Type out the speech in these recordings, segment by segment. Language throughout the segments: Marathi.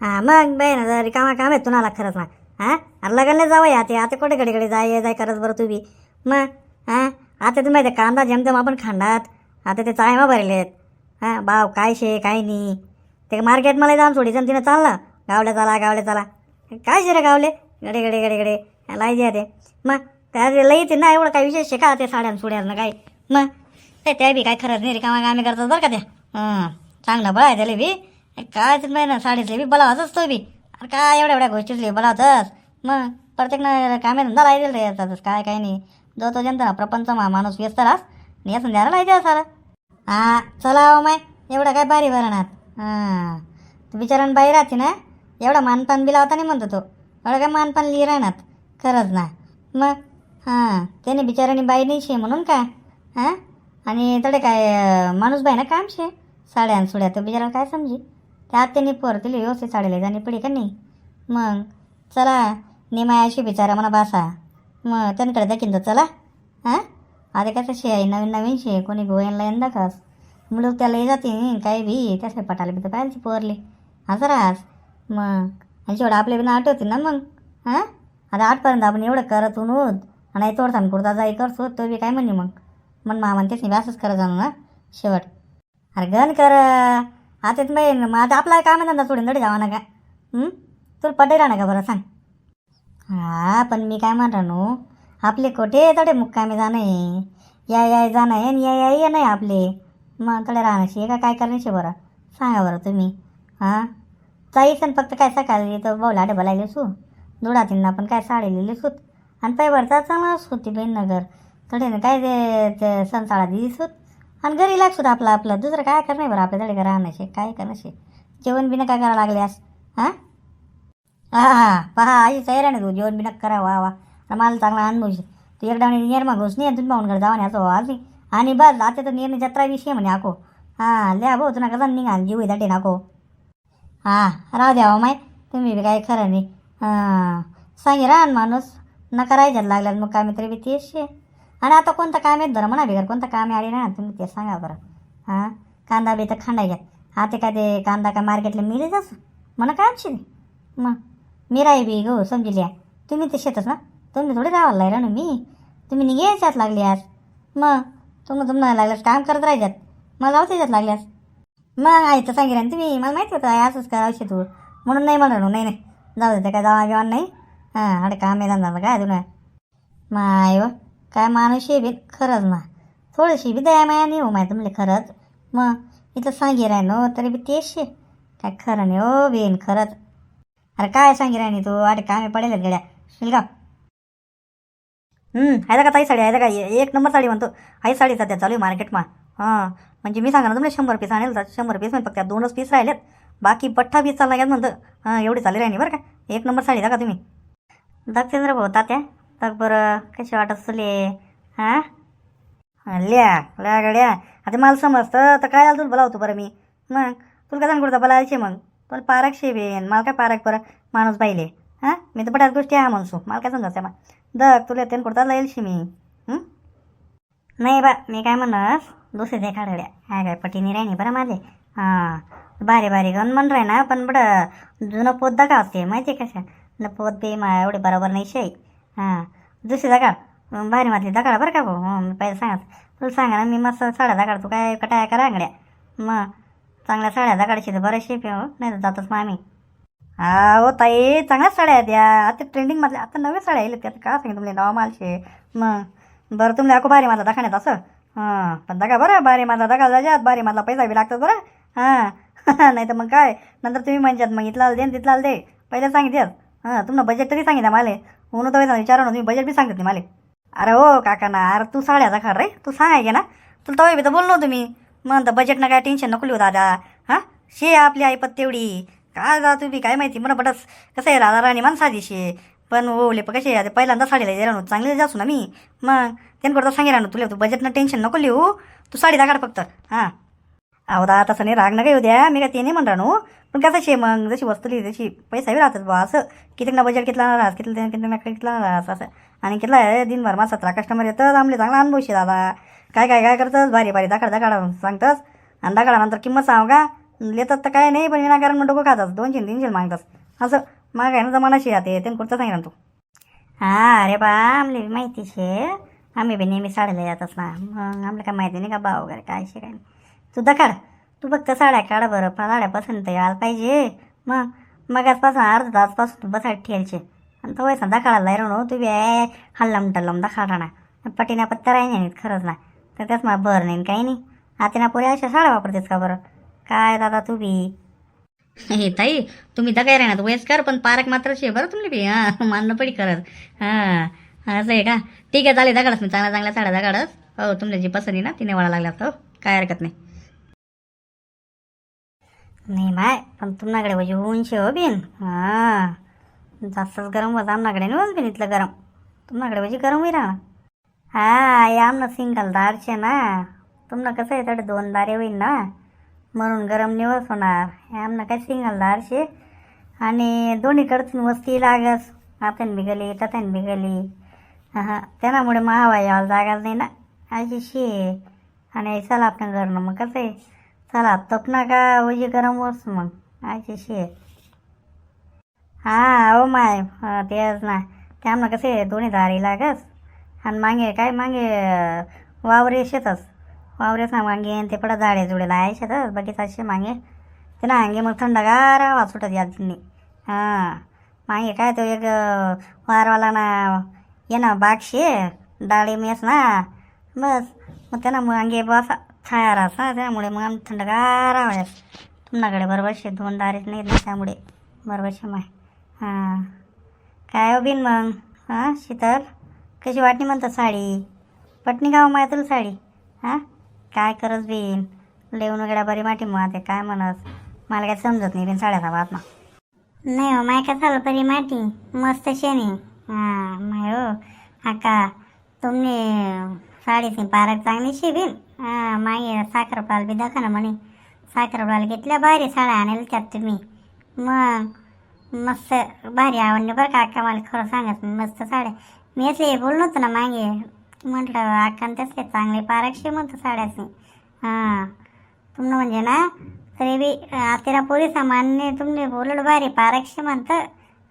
हा मग बे ना रिकामा काम आहे तुम्हाला खरंच ना हां? अरे लग्नला जावं या ते आता कुठे घडीकडे जाय ये जाय करत बरं तुम्ही मग हां? आता तुम्ही माहिती कांदा जमजम आपण खांडात. आता ते चायमा भरलेत. हां भाव काय शे काय नाही ते मार्केट मला जाऊन सोडीचं जमतीनं चाललं. गावले चाला गावले चला. काय शे रे गावले? गडे गडे गडे गडे लायचे ते. मग त्या लई ते ना एवढं काय विशेष आहे का ते साड्यान सुड्यानं काय मग ते त्या बी काय खरंच नाही रिकामा कामे करतात बरं का त्या. हां चांगलं बळा आहे त्याला बी. काय नाही ना साडीतले बी बलावतच तो बी. अरे काय एवढ्या एवढ्या गोष्टीतले बलावतच मग प्रत्येक ना कामे धंदा राहिले रे येतातच काय काय नाही. जो तो जनता प्रपंच मा माणूस व्यस्त रास आणि या संध्याला लायचे सारा हां चला हो माय एवढं काय भारी भरणार. हां तू बिचारानं बाई राहते ना एवढा मानपान बी लावता नाही म्हणतो तो. एवढं काय मानपान लिहि राहणार खरंच ना. मग हां त्याने बिचाराने बाई नाही शे म्हणून काय हां? आणि तडे काय माणूस बाई ना काम शे? साड्या आणि सुड्या तर बिचाराला काय समजी? त्या त्यांनी पोर तिला व्यवस्थित साडीला जाणी पडी का नाही? मग चला निमायाशी बिचारा म्हणा बासा. मग त्यांकडे देखील तर चला. हां? आता कसं शे आहे नवीन नवीन शे कोणी गोव्याला यंदा कस मुलं त्याला जाते काही बी त्यासाठी पटायला बी तर पाहिजे पोरले. असं राहस. मग आणि शेवट बी ना आठवते ना मग? हां? आता आठपर्यंत आपण एवढं करत उनूत आणि तोडताना कुर्ता जाई करतो तो बी काय म्हणे मग? मन मा तेच नाही असंच करत जाणं ना? शेवट. अरे गण कर. आता नाही मग आता आपला काम आहे धंदा सोडून तरी जावा ना का तुला पटेल ना का बरं सांग? हा पण मी काय म्हणतो नो? आपले कोठे तडे मुक्कामी जाणं? आहे या या जाणं आहे आणि या या ये नाही आपले. मग तडे राहण्याशी का काय करण्याशी बरं? सांगा बरं तुम्ही. हां? जायचं फक्त काय सकाळी तर बोलाडे बोलायले सू? दुडातींना पण काय साडी लिहिली सूत आणि पाय भरता होती बहीण नगर. तडे काय ते ते सणसाळा दिली सूत आणि घरी लाग आपलं आपलं. दुसरं काय करणं बरं आपल्या तडे राहण्याशी? काय करण्याशी? जेवण बिना काय करावं लागल्यास हां? हा हा. पहा आई तयार नाही तू. जेवण बिना करा वा वा. आणि मला चांगला अनुभव तू एकदा म्हणे नियर नाही तुम्ही पाहून घर जाऊन याचं आज आणि बस आता तर निर्णय जत्रा विषय म्हणे आको हां लिहा भाऊ तुला कसा निघाल? जीव दाटे नाको हां राहू द्या हो माय तुम्ही बी काय खरं नाही. हां सांगे राहण माणूस. नका राहायच्यात लागल्यात मग कामे तरी बी तेच शे आणि आता कोणतं काम आहेत बरं म्हणा बिगर. कोणतं कामे आली ना तुम्ही ते सांगा बरं. हां? कांदा बी तर खांडायच्यात आता काय ते कांदा काय मार्केटला मिळेल असं? म्हणा काय आमची? मग? मी राही बी गो समजली आहे तुम्ही ते शेतच ना तुम्ही थोडी राहायला लागला ना मी. तुम्ही निघायच्यात लागली आज मग? तुम्ही तुम्हाला लागल्यास काम करत राहायच्यात मला जाऊ त्याच्यात लागल्यास. मग आहे तर सांगितलं तुम्ही मला माहिती होतं आहे असंच करावं तू. म्हणून नाही म्हणलं नाही नाही. जाऊ दे काय जावा जेवण नाही? हां अरे काम आहे धंदा काय तुला माय काय माणूस आहे बी खरंच ना थोडीशी बी दया माया नाही हो माय तुम्हाला खरंच. मग इथं सांगी राहिलो तरी बी तेच शे काय खरं नाही हो ओ बेन खरंच. अरे काय सांगी राहिली तू? अरे कामे पडेल गड्या. शिलगाव हम्म आहे का ताई साडी? आहे का? एक नंबर साडी म्हणतो. आहे साडी सध्या चालू आहे मार्केटमा हां म्हणजे मी सांगा ना तुम्हाला शंभर पीस आणेल तर शंभर पीस म्हणजे फक्त दोनच पीस राहिलेत. बाकी पठ्ठा बी चालला गेला म्हणतं हां एवढी चालली राहिली बरं का. एक नंबर साडी दाखा तुम्ही. दक्षेंद्र भाऊ तात्या. तर बरं कशी वाटत तुले हां? ल्या ल्या गड्या. आता मला समजतं तर काय झालं तुला बोलावतो बरं मी? मग तुला काय सांगतो बोलायचे मग? तुला पारक शेवेन मला काय पारक बरं? माणूस पाहिले हां? मी तर बऱ्याच गोष्टी आहे म्हणसो. मला काय समजायचं मग दग तुला येते कुठं जाईलशी मी? नाही बा मी काय म्हणस? दुसरे ते काय काय पटीने राहिनी बरं माझे. हां. भारी भारी गण म्हण राही ना पण बडं जुनं पोत दगा असते माहिती आहे कशा न पोत बी मा एवढे बरोबर नाही शे. हां. दुसरी दगा भारी मातली दगाड बरं का भाऊ? हं, मी पहिले सांगा तुला सांगा ना मी मस्त साड्या दगाड तू काय कटाया करा अंगड्या. मग चांगल्या साड्या दगाडशी तर बरं शेप हो नाही तर जातच मग आम्ही हा हो ताई चांगल्या साड्या आहेत या. आता ट्रेंडिंगमधल्या आता नव्या साड्या येईल त्यात का सांगितलं तुम्ही नाव मालशे मग बरं तुम्ही अको भारी माझा दाखवण्यात असं. हां पण दगा बरं बारी माझा दगा जाजात बारी माझा पैसा बी लागतात बरं. हां. नाही तर मग काय? नंतर तुम्ही म्हणतात मग इथला दे तिथला तिथला दे. पहिले सांगितलं हां तुम्हाला बजेट तरी सांगितलं मला. म्हणून तर विचारा ना तुम्ही बजेट बी सांगत मला. अरे हो काका ना अरे तू साड्या खर रे. तू सांगाय ना. तुला तवे बी तर बोललो तुम्ही मग तर बजेटनं काय टेन्शन नको लिहू दादा. हां? शे आपली ऐपत तेवढी. काय जा तुम्ही? काय माहिती? म्हणा बटस कसं आहे राधा राणी माणसाची शे पण ओले पण कसे आता पहिल्यांदा साडीला येणार चांगले जासू ना मी. मग त्यांकडं सांगेल ना तुला तू बजेटनं टेन्शन नको लिहू. तू साडी दाखड फक्त. हां. अहो दा तसं नाही राग नका येऊ द्या. मी काय ते नाही म्हणणार नू पण कसं शे मग? जशी वस्तू लिहिली तशी पैसा बी राहतात बा. असं किती ना बजेट कितला राहत किती किती ना कितला राहत असं. आणि कितला आहे दिनभर मा सतरा कस्टमर येतं आमले चांगला अनुभव शे दादा. काय काय काय करतंस? भारी भारी दाखड दाखडा सांगतस. आणि दाखडानंतर किंमत सांग का लेतात तर काय नाही पण विनाकारण मग डोकं खातात दोनशे तीनशे मागतात असं. मग आहे ना जमानाशी आता ते कुठचं सांगितलं तू? हा अरे बा आमले माहिती शे. आम्ही बी नेहमी साड्याला येतच ना. मग आम्हाला काय माहिती नाही का बा वगैरे काय शे काय नाही. तू दखाड तू फक्त साड्या काढ बरं पण साड्या पसंत यायला पाहिजे. मग मगाचपासून अर्धा तासपासून तू बसायला ठेवायचे. आणि तो वयसा दखाडाला राहून तू बी हल्लम टल्लम दखाडा ना पटीना पत्ता राही नाही खरंच ना तर त्याच मला बरं नाही काही नाही. आता ना पुरे अशा साड्या वापरतेस का बरं? काय दादा तू बी? हे ताई तुम्ही तर काय राहणार वयस्कर पण पारक मात्र शे बरं तुम्ही बी हां मानणं पडी करत हां असं आहे का? ठीक आहे चालेल दगाडच मी चांगल्या चांगल्या साड्या दगाडच हो तुमच्या जी पसंती ना तिने वाढा लागला हो. काय हरकत नाही. नाही माय पण तुमच्याकडे म्हणजे ऊन शे हो. बिन हां जास्तच गरम होत आमनाकडे नाही बिन इथलं गरम. तुमच्याकडे म्हणजे गरम होई राहा हा या आमनं सिंगल दारचे ना. तुमनं कसं आहे तडे दोन दारे होईल ना. म्हणून गरम निवस होणार. हे आमनं काय सिंगल दारशे आणि दोन्हीकडची वस्ती लागस. आतन बिघली ततन बिघली हां त्यामुळे महावाई यायला नाही ना. अशी शे. आणि चला आपण घरनं मग कसं आहे? चला तपना का वजी गरम वस मग? अशी शे. हां अहो माय तेच ना. त्यामुळं कसे दोन्ही धारी लागस? आणि मागे काय मागे वावरे शेतच वावरेच ना मागे आणि ते पडा झाडे जुडे लाय शेतच बघित असे मागे. ते ना अंगे मग थंडगार हवा सुटत या दिनी. हां मागे काय तो एक वारवाला ना ये ना बागशे डाळी मेस ना. बस मग त्यांना मग अंगे बसा. छाया राहत त्यामुळे मग आम्ही थंडगार हवा तुमच्याकडे बरोबरशे दोन दारीच नाहीत ना त्यामुळे बरोबरशे माय हां. काय हो बिन मग? हां शीतल? कशी वाटली म्हणतात साडी? पटणी गाव माय तुला साडी? हां? काय करस बिन? लेऊन वगैरे बरी माटी मग ते काय म्हणस? मला काय समजत नाही बिन साड्याचा बात ना. नाही हो माय काय झालं बरी माटी? मस्त शेणी हां माय हो. आका तुम्ही साडीची पारक चांगली शिबीन हां मागे साखरपाल बी दाखा ना म्हणे. साखरपाल घेतल्या भारी साड्या आणेल त्यात तुम्ही. मग मस्त भारी आवडली बरं का अक्का मला खरं सांगत मस्त साड्या. मी असले बोललो होतो ना मागे. म्हटलं अक्कान तसले चांगले पारक्षे म्हणतो साड्याचे. हां तुम्ही म्हणजे ना तरी बी आतेरा पोरी सामान्य तुम्ही बोललं भारी पारक्षे म्हणतं.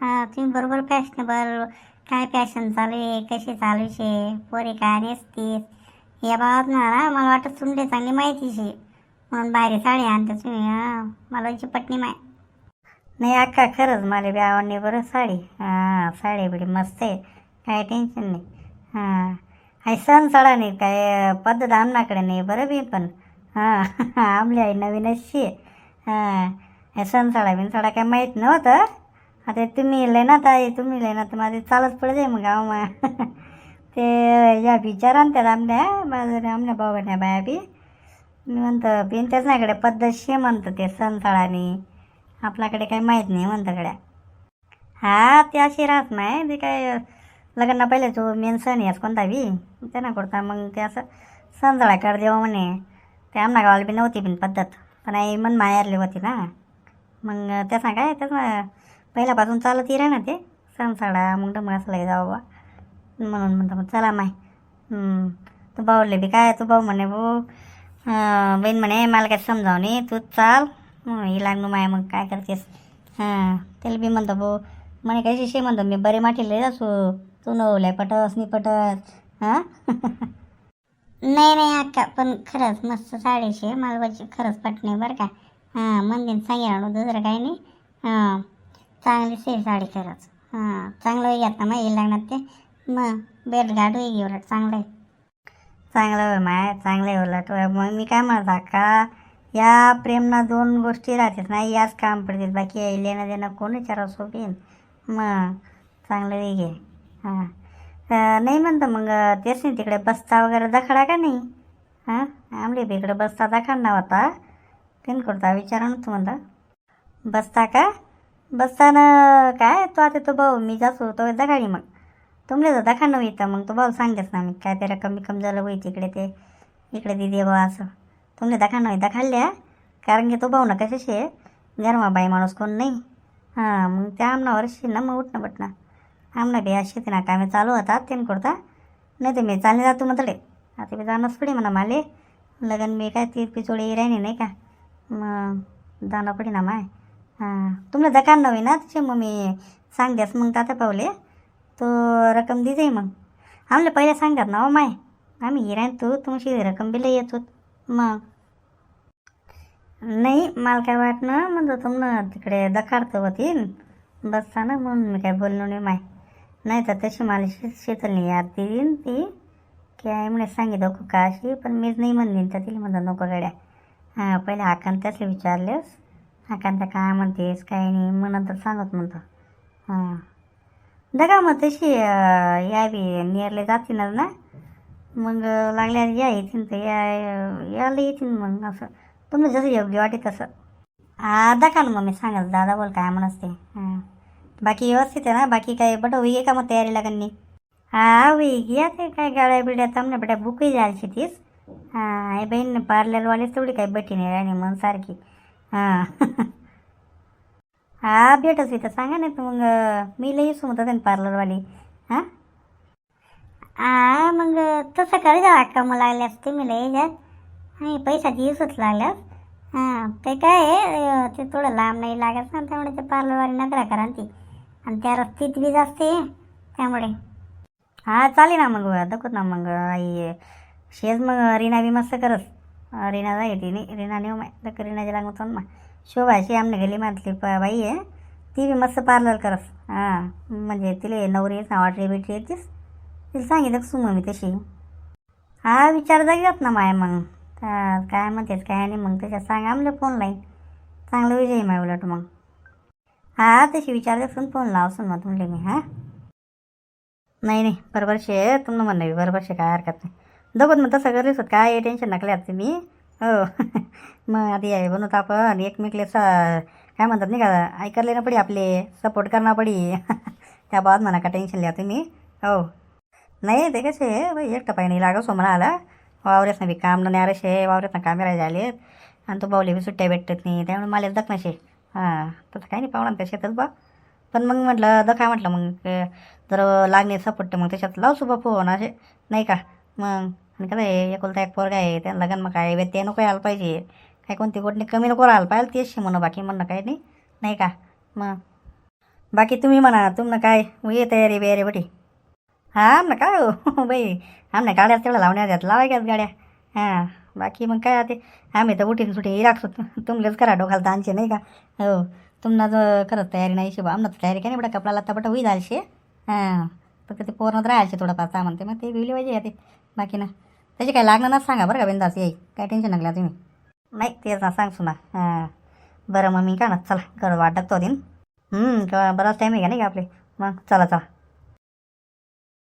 हां तुम्ही बरोबर फॅशनेबल काय फॅशन चालू आहे कशी चालू शे पोरी काय नेसतीस? या बाबत ना मला वाटतं सुंडे चांगली माहिती शे म्हणून भारी साडी आणते तुम्ही मला याची पटणी माय नाही अक्का खरंच मला बी आवडली बरं साडी. हां साडी बिडी मस्त आहे काय टेन्शन नाही. हां आई सण साडा नाही काय पद्धत आमनाकडे नाही बरं बी पण. हां आमली आई नवीनच शे हां सण साडा बिन साडा काय माहीत नव्हतं. आता तुम्ही लय ना ताई तुम्ही लय ना तर माझे चालत पडत आहे मग गाव ते या विचारा त्याला आमल्या माझं आमल्या बघण्या बाया बी मी म्हणतं बिन त्याच नाकडे पद्धतशीर म्हणतं ते सणसाडाने आपल्याकडे काही माहीत नाही म्हणतं गड्या. हा ते अशी राहत नाही. ते काय लग्ना पहिले तो मेन सण याच कोणता बी? त्यांना करता मग ते असं सणसाळा कर देवा म्हणे. ते आमना गावाला बी नव्हती बिन पद्धत. पण आई मन मायारली होती ना. मग त्याचा काय त्याचं पहिल्यापासून चालत ये ना ते सणसाडा मग मग असला जाऊ बा. म्हणून म्हणतो मग चला माय. तू भाऊले बी काय तू भाऊ म्हणे भाऊ. बहीण म्हणे मला काय समजावणे तू चाल. ही लागणं माय मग काय करतेस? हां त्याला बी म्हणतो भाऊ म्हणे काय शे म्हणतो मी बरे माठीले असू. तू नवलाय पटस नि पटस. हां? नाही नाही अक्का पण खरंच मस्त साडी शे. मला वाटची खरंच पटणे बरं का. हां मंदिर सांगेल दुसरं काही नाही. हां चांगली से साडी खरंच. हां चांगलं होई ना मग येईल लागणार ते. मग बेलगाड होई उलट चांगलं आहे. चांगलं होय माय चांगलं आहे उलट. मग मी काय म्हणता का या प्रेमना दोन गोष्टी राहतात ना याच काम पडतील. बाकी लेणं देणं कोण विचारा सोपीन मग चांगलं वेग आहे हां. नाही म्हणतं मग तेच नाही तिकडे बस्ता वगैरे दाखडा का नाही? हां? आमले बी इकडे बस्ता दाखडणार होता. तीन करता विचारा ना तू म्हणता बसता का? बसताना काय तो आता तो भाऊ मी जास्त तो दाखाडी मग. तुमले तर खाणं येतं मग तो भाऊ सांगतेस ना मी काय ते रक्कम बिकम झालं होई तिकडे ते इकडे दिदी बा असं. तुमले दाखा नव्हे खाल्ल्या कारण की तो भाऊ ना कशाशी आहे? गरमा बाई माणूस कोण नाही. हां मग त्या आमनावर ना मग उठणं बटणं. आमना बी अशी ना कामे चालू होतात तेन करता. नाही तर मी चालले जातो म्हटले. आता मी जाणंच पडे म्हणा माले. लगन मी काय ती पिचोळी राहिली नाही का? मग जाणं पडे ना माय. हां तुमला दकान नव्हे ना तिचे मग मी सांगतेस मग तात्या पावले. तो रक्कम दिजे मग. आमला पहिले सांगतात ना हो माय. आम्ही हिरायन तू तुमची रक्कम बिल येत. होत मग. नाही मला काय वाटणं म्हणजे तुमनं तिकडे दखाडतं होतीन बसता ना म्हणून मी काय बोललो नाही माय. नाही तर तशी मला शे शेतलनी याद देईन ती. की आई म्हणे सांगितलं खूप का अशी पण मीच नाही म्हणली तर तिला म्हणलं नको गड्या. हां पहिले आकांत विचारलेस. आकांत काय म्हणतेस काय नाही मग नंतर सांगत म्हणतो. हां. दगा मग तशी यावी नियरले जातीलच ना मग लागल्या या येतील तर या यायला येतील मग असं तुम्ही जसं योग्य वाटे तसं हा ना मग मी सांगाल दादा बोल काय म्हणत ते हां बाकी व्यवस्थित आहे ना बाकी काय बट होई का मग तयारी कन्नी हा होई घ्या ते काय गाड्या बिड्या थांबण्या बेटा बुकही जायची तीच हां आई बहीण पार्लरवालीच तेवढी काही बटी नाही राणी मग सारखी हां हा भेटच इथं. सांगा नाही तर मग मी लई येऊ म्हणतात ना पार्लरवाली हां? हा मग तसं कर जा कामं लागले असते मी लई जात आणि पैसा दिवसच लागल्यास. हां ते काय आहे ते थोडं लांब नाही लागत ना त्यामुळे ते पार्लरवाली नकरा करा ती. आणि त्या रस्तीत बी जास्त आहे त्यामुळे. हा चालेल ना मग दाखवत ना मग आई. शेज मग रीना बी मस्त करस. रीना जाईल तिने रीना नेऊ माय. तर जे लागत ना शोभाशी आमने गेली मातली प बाई आहे ती बी मस्त पार्लर करस. हां म्हणजे तिले नवरी नावाटली बिटरी येतीस तिला सांगितलं सुमो मी तशी. हा विचार जागेत ना माय मग. काय म्हणतेस काय नाही मग त्याच्यात सांग आमले फोन लाईन चांगलं विजय माय उलट मग. हा तशी विचारते फोन लावसून मग तुमले मी हां. नाही नाही बरोबर शे तुम्हाला म्हणणं बरोबर शे काय हरकत नाही. दोघं मग तसं करलीस काय टेन्शन नकल्यात तुम्ही. हो. मग आधी आहे बनवत आपण. एकमेकले स काय म्हणतात नाही का ऐकले ना पडी आपले सपोर्ट करणं पडी. त्या बाबत म्हणा का टेन्शन लिहा तुम्ही. हो. नाही ते कसे बाई एकटा पाय नाही लागो सो हो म्हणा आला वावरेच ना बी काम न न्यारेशे वावरेस ना कामे राहिले आले आणि तो बावले बी सुट्ट्या भेटत नाही. त्यामुळे मला दखनाशे हां तसं काही नाही पाहुणा त्या शेतात बा. पण मग म्हटलं दखा म्हटलं मग. जर लागणे सपोर्ट मग त्याच्यात लाव बा फोन असे. नाही का? मग आणि कसं आहे एकुलता एक पोरगा आहे त्या लग्न मग काय व्यत्यय नको यायला पाहिजे. काय कोणती गोटणी कमी नको राहायला पाहिजे तेच म्हणू बाकी म्हणणं काय नाही. नाही का? मग बाकी तुम्ही म्हणा तुमनं काय? ये तयारी बियारी बटी. हा ना काय हो? बाई आमने गाड्या तेवढ्या लावण्यात द्यात लावायच्याच गाड्या. हां बाकी मग काय ते आम्ही तर उठीन सुटी राखतो तुमलेच करा डोकाला आणचे नाही का? हो तुम्हाला जर खरंच तयारी नाही शिबा आमनं तयारी काय नाही बडा कपडा लत्ता बटा होई जायचे हां फक्त ते पोरणात राहायचे थोडंफार सामान ते मग ते बिवली पाहिजे ते बाकी ना त्याची काय लागणार ना सांगा बरं का बिंदास येई काय टेन्शन लागला तुम्ही. नाही तेच ना सांग सुना. हां. बरं मग मी का ना चला गड वाटत तो दिन? बराच टाईम आहे का नाही का आपले? मग चला चला.